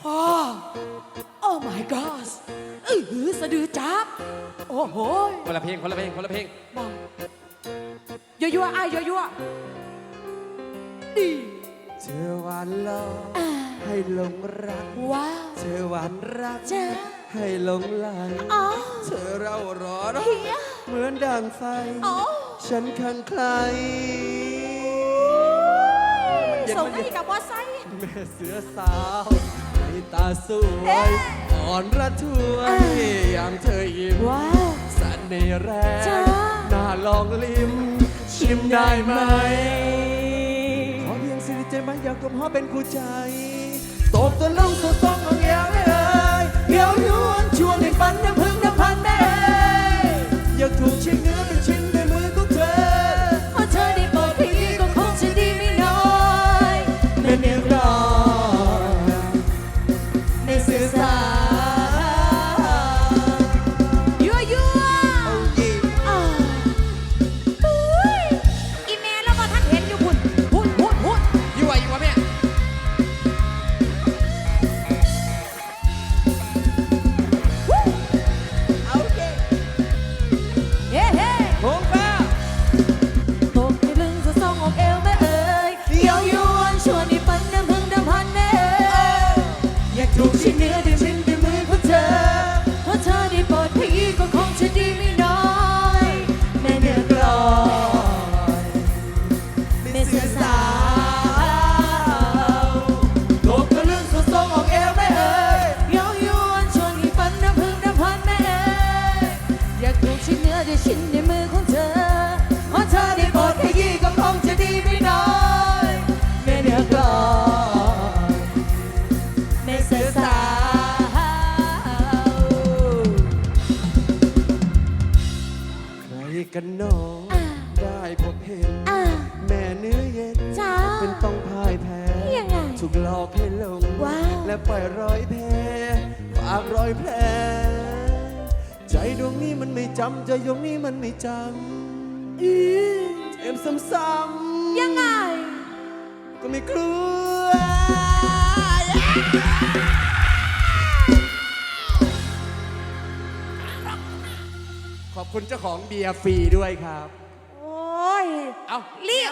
พ่อ โอ้ my god เออหือสะดือจับ โอ้โหคนละเพลงคนละเพลงคนละเพลงบอกยั่วยั่วๆอ้ายยั่วยั่วๆดีเธอหวานล้ออ่าให้หลงรัก ว้าวเธอหวานรัก จ้าให้หลงไหลอ๋อเธอเราร้อนเฮียเหมือนดังไฟ อ๋อฉันคังใครเย็นส่งมันให้เย็นกับว่าไซแม่เสือสาวใน ตาสวเอ๊ยะอ่อนระทวยอ่ายามเธอยิ้มว้าวเสันในแรจ้างน่าลองลิ้ม ชิมได้ไหม ขอเพียงสิริใจมันอยากกลมหอเป็นคู่ใจ ยอยากถูกชิ้นเนื้อด้วยชิ้นด้วยมือของเธอ เพราะเธอได้โปรดพี่ก็คงจะดีไม่น้อย แม่เนื้อกลอยในสื่อสา ชิ้นเนื้อด้วยชิ้นในมือของเธอเพราะเธอได้โปรดพี่ก็คงจะดีไม่น้อยแม่เนื้อกลอยแม่เสือสาว ใครกันหนอได้พบเห็น อ่าแม่เนื้อเย็น จ้า เป็นต้องพ่ายแพ้ยังไง ถูกหลอกให้หลงว้าว และปล่อยรอยแพ้ฝากรอยแผลใจ ดวงนี้มันไม่จำใจดวงนี้มันไม่จำอือเจ็บซ้ำๆยังไง ก็ไม่กลัวขอบคุณเจ้าของเบียร์ฟรีด้วยครับ โอ้ย เอ้า ลี่